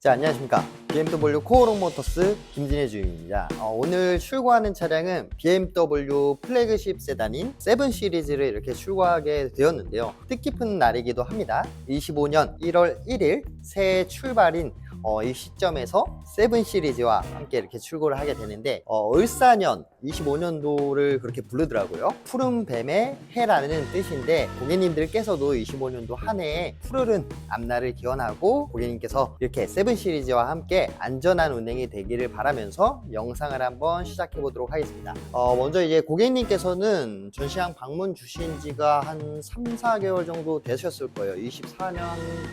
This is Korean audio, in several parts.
자, 안녕하십니까. BMW 코어롱 모터스 김진혜 주임입니다. 어, 오늘 출고하는 차량은 BMW 플래그십 세단인 7 시리즈를 이렇게 출고하게 되었는데요. 뜻깊은 날이기도 합니다. 25년 1월 1일 새해 출발인 어, 이 시점에서 7 시리즈와 함께 이렇게 출고를 하게 되는데 어, 을사년 25년도를 그렇게 부르더라고요. 푸른 뱀의 해라는 뜻인데 고객님들께서도 25년도 한 해에 푸르른 앞날을 기원하고 고객님께서 이렇게 7 시리즈와 함께 안전한 운행이 되기를 바라면서 영상을 한번 시작해 보도록 하겠습니다. 어, 먼저 이제 고객님께서는 전시장 방문 주신 지가 한 3, 4개월 정도 되셨을 거예요. 24년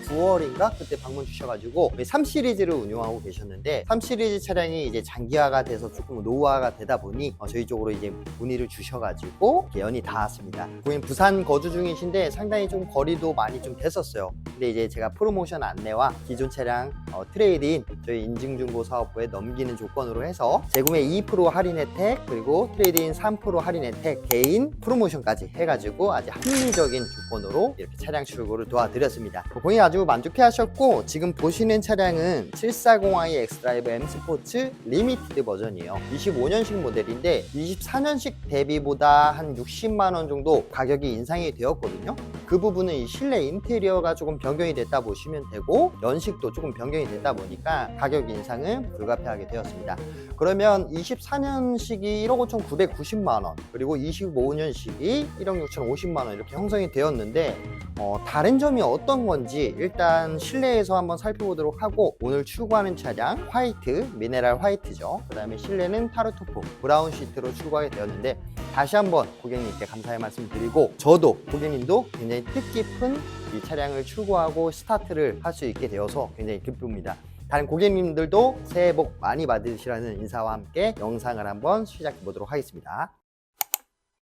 9월인가 그때 방문 주셔가지고 3 시리즈를 운용하고 계셨는데 3 시리즈 차량이 이제 장기화가 돼서 조금 노후화가 되다 보니 어, 저희 쪽으로 이제 문의를 주셔가지고 연이 닿았습니다. 고객님 부산 거주 중이신데 상당히 좀 거리도 많이 좀 됐었어요. 근데 이제 제가 프로모션 안내와 기존 차량 어, 트레이드인 저희 인증중고 사업부에 넘기는 조건으로 해서 재구매 2% 할인 혜택 그리고 트레이드인 3% 할인 혜택 개인 프로모션까지 해가지고 아주 합리적인 조건으로 이렇게 차량 출고를 도와드렸습니다. 고객님 아주 만족해 하셨고 지금 보시는 차량은 740i 엑스드라이브 M 스포츠 리미티드 버전이에요. 25년식 모델인데 24년식 대비보다 한 60만 원 정도 가격이 인상이 되었거든요. 그 부분은 이 실내 인테리어가 조금 변경이 됐다 보시면 되고 연식도 조금 변경이 됐다 보니까 가격 인상은 불가피하게 되었습니다. 그러면 24년식이 1억 5,990만 원 그리고 25년식이 1억 6,050만 원 이렇게 형성이 되었는데 어, 다른 점이 어떤 건지 일단 실내에서 한번 살펴보도록 하고 오늘 출고하는 차량 화이트 미네랄 화이트죠. 그 다음에 실내는 타르토프 브라운 시트로 출고하게 되었는데 다시 한번 고객님께 감사의 말씀 드리고 저도 고객님도 굉장히 뜻깊은 이 차량을 출고하고 스타트를 할 수 있게 되어서 굉장히 기쁩니다. 다른 고객님들도 새해 복 많이 받으시라는 인사와 함께 영상을 한번 시작해 보도록 하겠습니다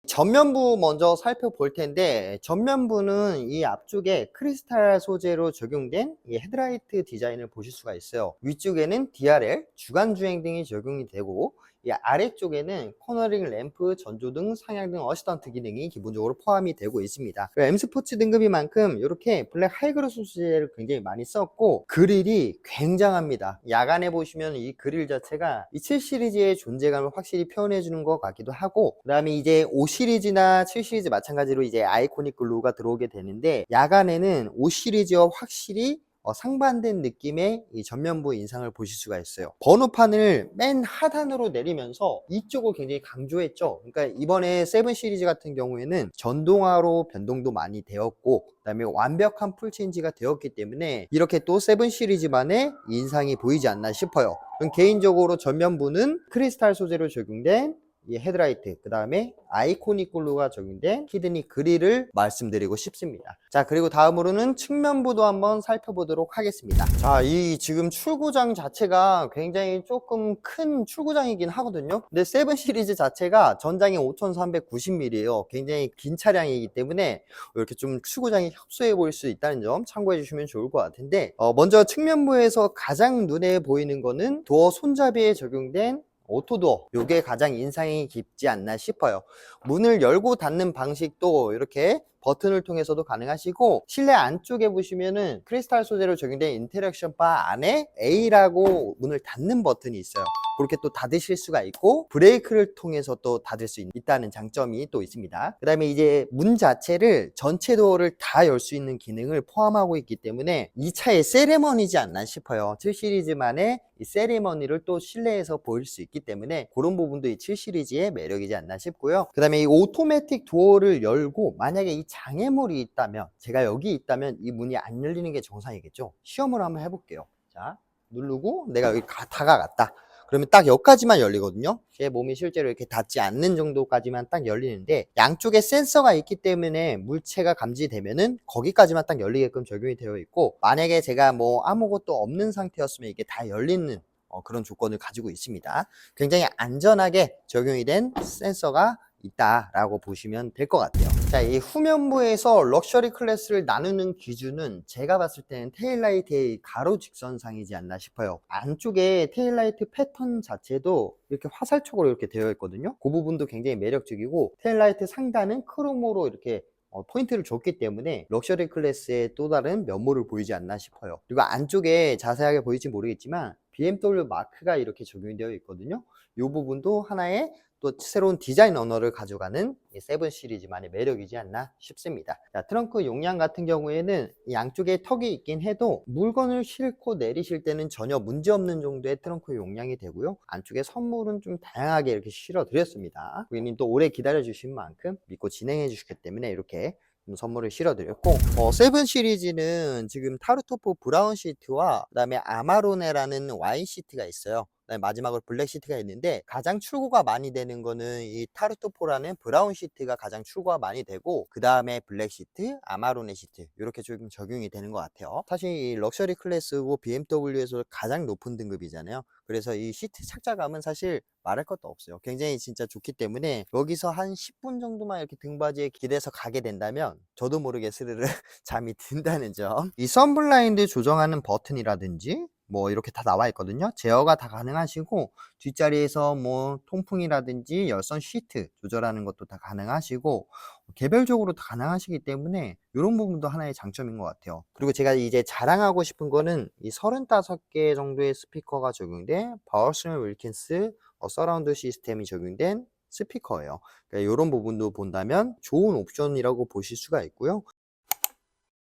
전면부 먼저 살펴볼 텐데 전면부는 이 앞쪽에 크리스탈 소재로 적용된 이 헤드라이트 디자인을 보실 수가 있어요. 위쪽에는 DRL, 주간주행 등이 적용이 되고 이 아래쪽에는 코너링 램프, 전조등, 상향등, 어시스턴트 기능이 기본적으로 포함이 되고 있습니다. M 스포츠 등급인 만큼 이렇게 블랙 하이그로스 소재를 굉장히 많이 썼고 그릴이 굉장합니다. 야간에 보시면 이 그릴 자체가 이 7 시리즈의 존재감을 확실히 표현해 주는 것 같기도 하고 그 다음에 이제 5 시리즈나 7 시리즈 마찬가지로 이제 아이코닉 글루가 들어오게 되는데 야간에는 5 시리즈와 확실히 어, 상반된 느낌의 이 전면부 인상을 보실 수가 있어요. 번호판을 맨 하단으로 내리면서 이쪽을 굉장히 강조했죠. 그러니까 이번에 7 시리즈 같은 경우에는 전동화로 변동도 많이 되었고 그다음에 완벽한 풀체인지가 되었기 때문에 이렇게 또7 시리즈만의 인상이 보이지 않나 싶어요. 개인적으로 전면부는 크리스탈 소재로 적용된 이 헤드라이트 그 다음에 아이코닉 글루가 적용된 히드니 그릴을 말씀드리고 싶습니다. 자 그리고 다음으로는 측면부도 한번 살펴보도록 하겠습니다. 자 이 지금 출구장 자체가 굉장히 조금 큰 출구장이긴 하거든요. 근데 7 시리즈 자체가 전장이 5390mm예요. 굉장히 긴 차량이기 때문에 이렇게 좀 출구장이 협소해 보일 수 있다는 점 참고해 주시면 좋을 것 같은데 어, 먼저 측면부에서 가장 눈에 보이는 거는 도어 손잡이에 적용된 오토도어 요게 가장 인상이 깊지 않나 싶어요. 문을 열고 닫는 방식도 이렇게 버튼을 통해서도 가능하시고 실내 안쪽에 보시면은 크리스탈 소재로 적용된 인터랙션 바 안에 A라고 문을 닫는 버튼이 있어요. 그렇게 또 닫으실 수가 있고 브레이크를 통해서 또 닫을 수 있, 다는 장점이 또 있습니다. 그 다음에 이제 문 자체를 전체 도어를 다 열 수 있는 기능을 포함하고 있기 때문에 이 차의 세레머니지 않나 싶어요. 7 시리즈만의 이 세리머니를 또 실내에서 보일 수 있기 때문에 그런 부분도 이 7 시리즈의 매력이지 않나 싶고요. 그 다음에 이 오토매틱 도어를 열고 만약에 이 장애물이 있다면 제가 여기 있다면 이 문이 안 열리는 게 정상이겠죠? 시험을 한번 해볼게요. 자 누르고 내가 여기 가, 다가갔다. 그러면 딱 여기까지만 열리거든요. 제 몸이 실제로 이렇게 닿지 않는 정도까지만 딱 열리는데 양쪽에 센서가 있기 때문에 물체가 감지되면은 거기까지만 딱 열리게끔 적용이 되어 있고 만약에 제가 뭐 아무것도 없는 상태였으면 이게 다 열리는 어, 그런 조건을 가지고 있습니다. 굉장히 안전하게 적용이 된 센서가 있다라고 보시면 될 것 같아요. 자, 이 후면부에서 럭셔리 클래스를 나누는 기준은 제가 봤을 때는 테일라이트의 가로 직선상이지 않나 싶어요. 안쪽에 테일라이트 패턴 자체도 이렇게 화살촉으로 이렇게 되어 있거든요. 그 부분도 굉장히 매력적이고 테일라이트 상단은 크롬으로 이렇게 어, 포인트를 줬기 때문에 럭셔리 클래스의 또 다른 면모를 보이지 않나 싶어요. 그리고 안쪽에 자세하게 보일지 모르겠지만 BMW 마크가 이렇게 적용이 되어 있거든요. 이 부분도 하나의 또 새로운 디자인 언어를 가져가는 이 세븐 시리즈만의 매력이지 않나 싶습니다. 자, 트렁크 용량 같은 경우에는 이 양쪽에 턱이 있긴 해도 물건을 싣고 내리실 때는 전혀 문제 없는 정도의 트렁크 용량이 되고요. 안쪽에 선물은 좀 다양하게 이렇게 실어 드렸습니다. 고객님 또 오래 기다려 주신 만큼 믿고 진행해 주셨기 때문에 이렇게 좀 선물을 실어드렸고 어, 세븐 시리즈는 지금 타르토프 브라운 시트와 그다음에 아마로네라는 와인 시트가 있어요. 마지막으로 블랙 시트가 있는데 가장 출고가 많이 되는 거는 이 타르토포라는 브라운 시트가 가장 출고가 많이 되고 그 다음에 블랙 시트, 아마로네 시트 이렇게 좀 적용이 되는 것 같아요. 사실 이 럭셔리 클래스고 BMW에서 가장 높은 등급이잖아요. 그래서 이 시트 착자감은 사실 말할 것도 없어요. 굉장히 진짜 좋기 때문에 여기서 한 10분 정도만 이렇게 등받이에 기대서 가게 된다면 저도 모르게 스르르 잠이 든다는 점. 이 썬블라인드 조정하는 버튼이라든지 뭐 이렇게 다 나와 있거든요. 제어가 다 가능하시고 뒷자리에서 뭐 통풍이라든지 열선 시트 조절하는 것도 다 가능하시고 개별적으로 다 가능하시기 때문에 이런 부분도 하나의 장점인 것 같아요. 그리고 제가 이제 자랑하고 싶은 거는 이 35개 정도의 스피커가 적용된 바워스널 윌킨스 어, 서라운드 시스템이 적용된 스피커예요. 그러니까 이런 부분도 본다면 좋은 옵션이라고 보실 수가 있고요.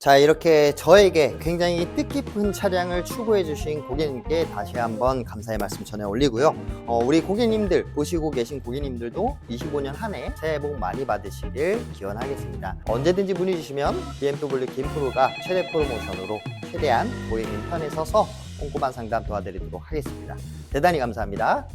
자 이렇게 저에게 굉장히 뜻깊은 차량을 추구해 주신 고객님께 다시 한번 감사의 말씀 전해 올리고요. 어, 우리 고객님들 보시고 계신 고객님들도 25년 한 해 새해 복 많이 받으시길 기원하겠습니다. 언제든지 문의 주시면 BMW 김프로가 최대 프로모션으로 최대한 고객님 편에 서서 꼼꼼한 상담 도와드리도록 하겠습니다. 대단히 감사합니다